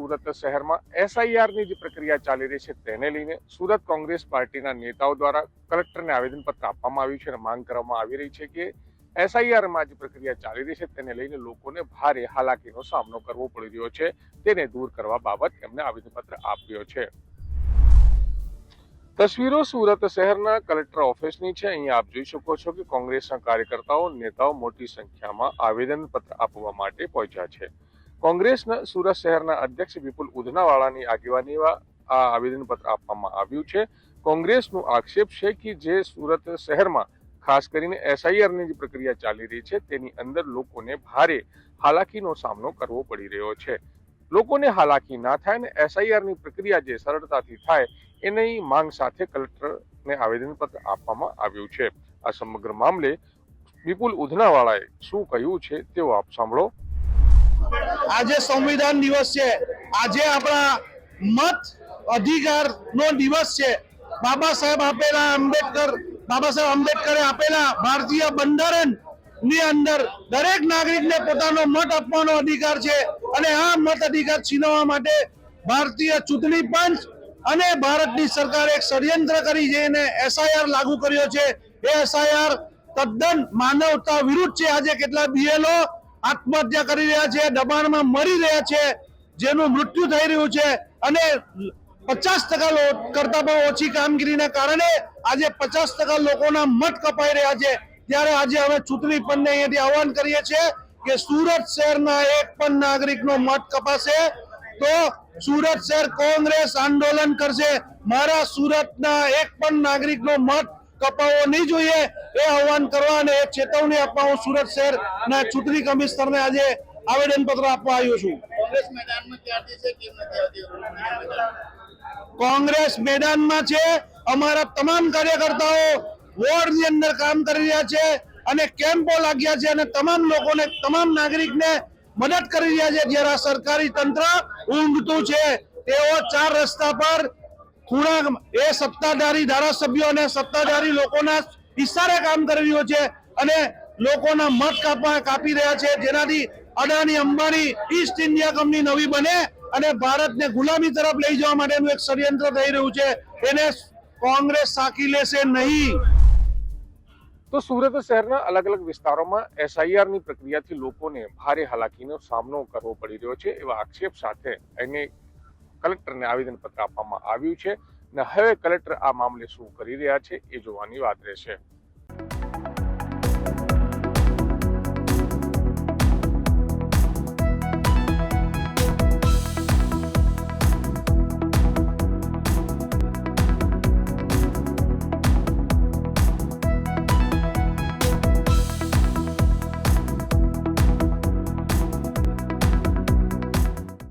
સુરત શહેરમાં એસઆઈઆરની જે પ્રક્રિયા ચાલી રહી છે તેને લઈને સુરત કોંગ્રેસ પાર્ટીના નેતાઓ દ્વારા કલેક્ટરને આવેદનપત્ર આપવામાં આવ્યું છે અને માંગ કરવામાં આવી રહી છે કે એસઆઈઆરમાં જે પ્રક્રિયા ચાલી રહી છે તેને લઈને લોકોને ભારે હાલાકીનો સામનો કરવો પડી રહ્યો છે. તેને દૂર કરવા બાબત એમને આવેદનપત્ર આપ્યો છે. તસવીરો સુરત શહેરના કલેક્ટર ઓફિસની છે. અહીંયા આપ જોઈ શકો છો કે કોંગ્રેસના કાર્યકર્તાઓ, નેતાઓ મોટી સંખ્યામાં આવેદનપત્ર આપવા માટે પહોંચ્યા છે. કોંગ્રેસના સુરત શહેરના અધ્યક્ષ વિપુલ ઉધનાવાળાની આગેવાનીમાં આ આવેદનપત્ર આપવામાં આવ્યું છે. કોંગ્રેસનું આક્ષેપ છે કે જે સુરત શહેરમાં, ખાસ કરીને એસઆઈઆરની જે પ્રક્રિયા ચાલી રહી છે, તેની અંદર લોકોને ભારે હાલાકીનો સામનો કરવો પડી રહ્યો છે. લોકોને હાલાકી ના થાય ને એસઆઈઆરની પ્રક્રિયા જે સરળતાથી થાય, એની માંગ સાથે કલેક્ટરને આવેદનપત્ર આપવામાં આવ્યું છે. આ સમગ્ર મામલે વિપુલ ઉધનાવાળાએ શું કહ્યું છે તેઓ આપ સાંભળો. આજે સંવિધાન દિવસ છે. આજે આપણા મત અધિકાર નો દિવસ છે. બાબા સાહેબ આપેલા આંબેડકર, બાબા સાહેબ આંબેડકરે આપેલા ભારતીય બંધારણની અંદર દરેક નાગરિકને પોતાનો મત આપવાનો અધિકાર છે અને આ મત અધિકાર છીનવવા માટે ભારતીય ચૂંટણી પંચ અને ભારતની સરકારે એક ષડયંત્ર કરી અને એસઆઈઆર લાગુ કર્યો છે. એ એસઆઈઆર તદ્દન માનવતા વિરુદ્ધ છે. આજે કેટલા બીએલઓ આત્મહત્યા કરી રહ્યા છે, દબાણમાં મરી રહ્યા છે, જેનું મૃત્યુ થઈ રહ્યું છે અને પચાસ ટકા કરતા પણ ઓછી કામગીરીના કારણે આજે પચાસ ટકા લોકોના મત કપાઈ રહ્યા છે. ત્યારે આજે અમે ચૂંટણી પંચને અહીંયાથી આહવાન કરીએ છીએ કે સુરત શહેરના એક પણ નાગરિકનો મત કપાશે તો સુરત શહેર કોંગ્રેસ આંદોલન કરશે. મારા સુરતના એક પણ નાગરિકનો મત કપાવવો નહીં જોઈએ. એ આહવાન કરવા અને એ ચેતવણી આપવા હું સુરત શહેરના ચૂંટણી કમિશનરને આજે આવેદન પત્ર આપવા આવ્યો છું. કોંગ્રેસ મેદાનમાં છે અમારા તમામ કાર્યકર્તાઓ વોર્ડની અંદર કામ કરી રહ્યા છે અને કેમ્પો લાગ્યા છે અને તમામ લોકોને તમામ નાગરિકને મદદ કરી રહ્યા છે. જ્યારે સરકારી તંત્ર ઊંઘતું છે. તેઓ ચાર રસ્તા પર ખૂણા એ સત્તાધારી ધારાસભ્યો અને સત્તાધારી લોકોના ઇશારે કામ કરી રહ્યો છે અને લોકોના મત કાપવા કાપી રહ્યા છે. જેનાથી Adani Ambani east India company નવી બને અને ભારતને ગુલામી તરફ લઈ જવા માટેનું એક ષડયંત્ર થઈ રહ્યું છે. એને કોંગ્રેસ સાકી લેશે નહીં. તો સુરત શહેરના અલગ અલગ વિસ્તારોમાં એસઆઈઆરની પ્રક્રિયાથી લોકોને ભારે હાલાકીનો સામનો કરવો પડી રહ્યો છે એવા આક્ષેપ સાથે એને કલેક્ટરને આવેદનપત્ર આપવામાં આવ્યું છે. અને હવે કલેક્ટર આ મામલે શું કરી રહ્યા છે એ જોવાની વાત રહેશે.